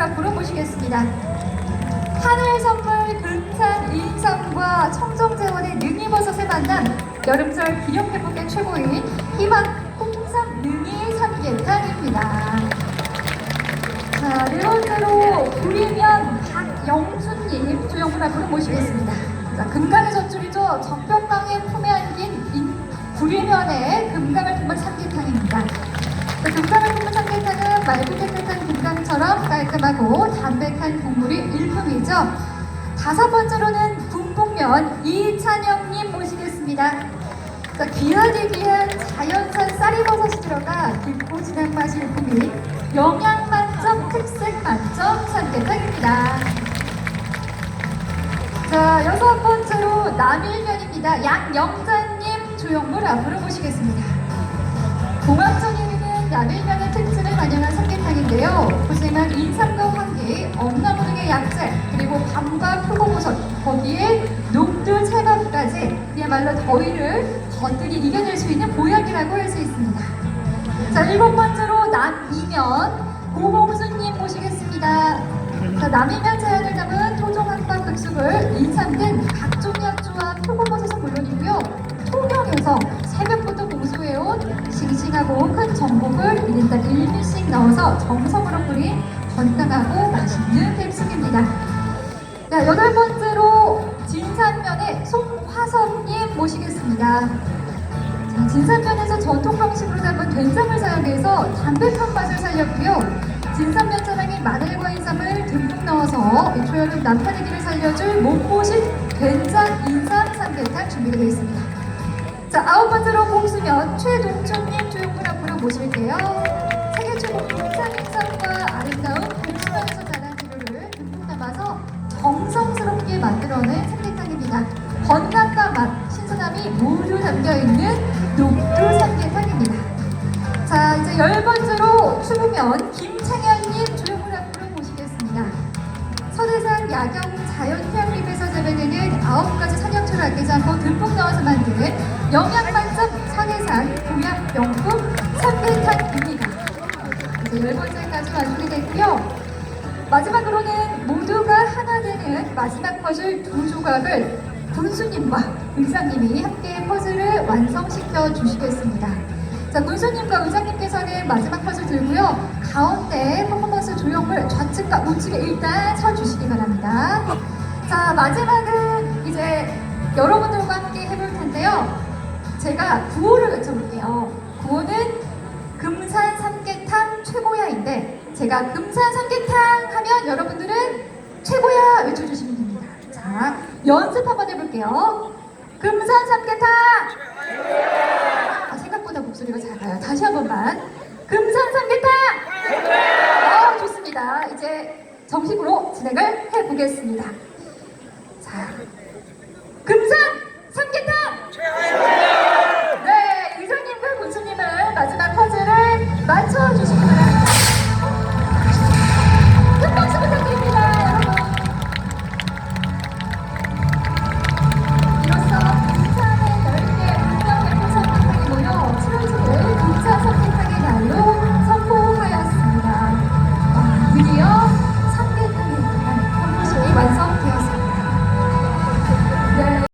앞으로 모시겠습니다. 하늘 선물 금산 인삼과 청정재원의 능이버섯의 만남 여름철 기력 회복의 최고인 희망 홍삼 능이 삼계탕입니다. 자, 네 번째로 구리면 박영순님 조형물 앞으로 모시겠습니다. 자, 금강의 젖줄이죠. 적벽강의 품에 안긴 인- 구리면의 금강을 품은 삼계탕입니다. 자, 금강을 품은 삼계탕은 깨끗한 금강 처럼 깔끔하고 담백한 국물이 일품이죠. 다섯 번째로는 분봉면 이찬영님 모시겠습니다. 자, 귀하디 귀한 자연산 쌀이버섯이 들어가 깊고 진한 맛이 일품인 영양 만점, 특색 만점 삼계탕입니다. 자, 여섯 번째로 남일면입니다. 양영자님 조형물 앞으로 모시겠습니다. 공학전에는 남일면의 특징 을 반영한 삼계탕인데요. 푸짐한 인삼과 황기, 엄나무 등의 약재, 그리고 밤과 표고버섯, 거기에 녹두 채밥까지 그야말로 더위를 건드리 이겨낼 수 있는 보약이라고 할 수 있습니다. 자, 일곱 번째로 남이면 고봉수님 모시겠습니다. 자, 남이면 자연을 담은 토종한박 백숙을 인삼 등 각종 약주와 표고버섯은 물론이고요. 공수해온 싱싱하고 큰 전복을 1인당 1미씩 넣어서 정성으로 끓인 건강하고 맛있는 백숙입니다. 자, 여덟 번째로 진산면의 송화섭님 모시겠습니다. 자, 진산면에서 전통 방식으로 담은 된장을 사용해서 담백한 맛을 살렸고요. 진산면 자랑에 마늘과 인삼을 듬뿍 넣어서 이 초여름 남편에게를 살려줄 몸보신 된장 인삼 삼계탕 준비되어 있습니다. 자, 아홉 번째로 봄수면 최동준님 정성스럽게 만들어낸 삼계탕입니다. 건강과 맛, 신선함이 모두 담겨있는 녹두 삼계탕입니다. 자, 이제 열 번째로 추부면 김창현님 조용분 앞으로 모시겠습니다. 서대산 야경 자연휴양림에서 재배되는 아홉 가지 산약초를 아끼지 않고 듬뿍 넣어서 만든 영양 만점 서대산 동양 명품 삼계탕입니다. 이제 열 번째까지 완성이 됐고요. 마지막으로는 하나 되는 마지막 퍼즐 두 조각을 군수님과 의장님이 함께 퍼즐을 완성시켜 주시겠습니다. 자, 군수님과 의장님께서는 마지막 퍼즐 들고요. 가운데 퍼포먼스 조형물 좌측과 우측에 일단 서주시기 바랍니다. 자, 마지막은 이제 여러분들과 함께 해볼 텐데요. 제가 구호를 외쳐볼게요. 구호는 금산 삼계탕 최고야인데 제가 금산 삼계탕 하면 여러분들은 외쳐주시면 됩니다. 자, 연습 한번 해볼게요. 금산 삼계탕! 아, 생각보다 목소리가 작아요. 다시 한 번만. 금산 삼계탕! 어, 좋습니다. 이제 정식으로 진행을 해보겠습니다. 자, 금산